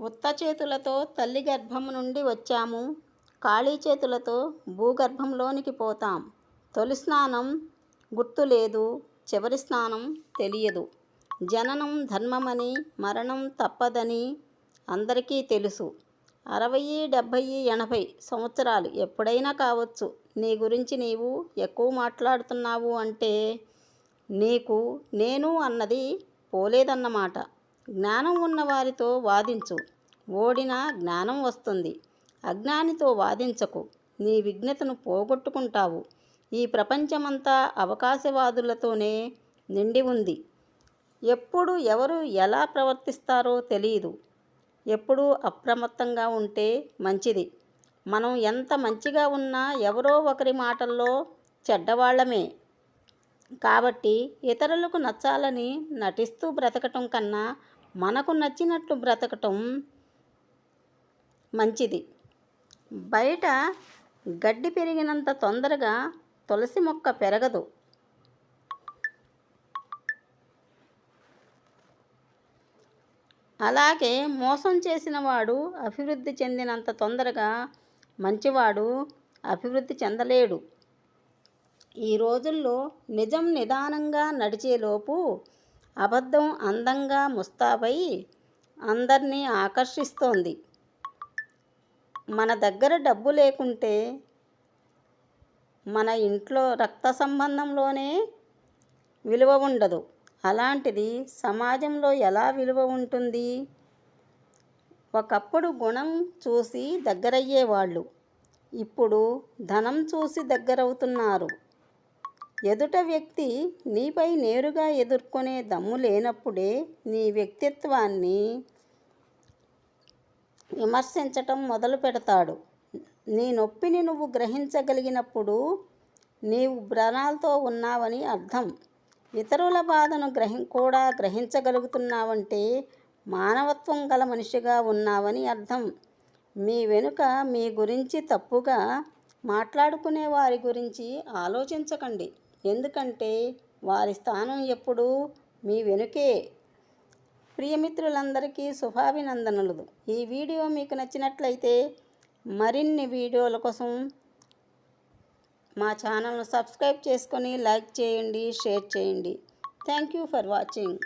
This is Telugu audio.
ఉత్త చేతులతో తల్లి గర్భం నుండి వచ్చాము. ఖాళీ చేతులతో భూగర్భంలోనికి పోతాం. తొలి స్నానం గుర్తు లేదు చివరి స్నానం తెలియదు. జననం ధర్మమని మరణం తప్పదని అందరికీ తెలుసు. అరవై డెబ్భై ఎనభై సంవత్సరాలు ఎప్పుడైనా కావచ్చు. నీ గురించి నీవు ఎక్కువ మాట్లాడుతున్నావు అంటే నీకు నేను అన్నది పోలేదన్నమాట. జ్ఞానం ఉన్నవారితో వాదించు. ఓడిన జ్ఞానం వస్తుంది. అజ్ఞానితో వాదించకు. నీ విఘ్నతను పోగొట్టుకుంటావు. ఈ ప్రపంచమంతా అవకాశవాదులతోనే నిండి ఉంది. ఎప్పుడు ఎవరు ఎలా ప్రవర్తిస్తారో తెలియదు ఎప్పుడూ అప్రమత్తంగా ఉంటే మంచిది. మనం ఎంత మంచిగా ఉన్నా ఎవరో ఒకరి మాటల్లో చెడ్డవాళ్ళమే కాబట్టి ఇతరులకు నచ్చాలని నటిస్తూ బ్రతకటం కన్నా మనకు నచ్చినట్లు బ్రతకటం మంచిది. బయట గడ్డి పెరిగినంత తొందరగా తులసి మొక్క పెరగదు. అలాగే మోసం చేసిన వాడు అభివృద్ధి చెందినంత తొందరగా మంచివాడు అభివృద్ధి చెందలేడు. ఈ రోజుల్లో నిజం నిదానంగా నడిచేలోపు అబద్ధం అందంగా ముస్తాబై అందరినీ ఆకర్షిస్తోంది. మన దగ్గర డబ్బు లేకుంటే మన ఇంట్లో రక్త సంబంధంలోనే విలువ ఉండదు. అలాంటిది సమాజంలో ఎలా విలువ ఉంటుంది? ఒకప్పుడు గుణం చూసి దగ్గరయ్యేవాళ్ళు ఇప్పుడు ధనం చూసి దగ్గరవుతున్నారు. ఎదుట వ్యక్తి నీపై నేరుగా ఎదుర్కొనే దమ్ము లేనప్పుడే నీ వ్యక్తిత్వాన్ని విమర్శించటం మొదలు పెడతాడు. నీ నొప్పిని నువ్వు గ్రహించగలిగినప్పుడు నీవు బ్రణాలతో ఉన్నావని అర్థం. ఇతరుల బాధను గ్రహి కూడా గ్రహించగలుగుతున్నావంటే మానవత్వం గల మనిషిగా ఉన్నావని అర్థం. మీ వెనుక మీ గురించి తప్పుగా మాట్లాడుకునే వారి గురించి ఆలోచించకండి. ఎందుకంటే వారి స్థానం ఎప్పుడూ మీ వెనుకే. ప్రియమిత్రులందరికీ శుభాభినందనలు. ఈ వీడియో మీకు నచ్చినట్లయితే మరిన్ని వీడియోల కోసం మా ఛానల్ను సబ్స్క్రైబ్ చేసుకొని లైక్ చేయండి షేర్ చేయండి. Thank you for watching.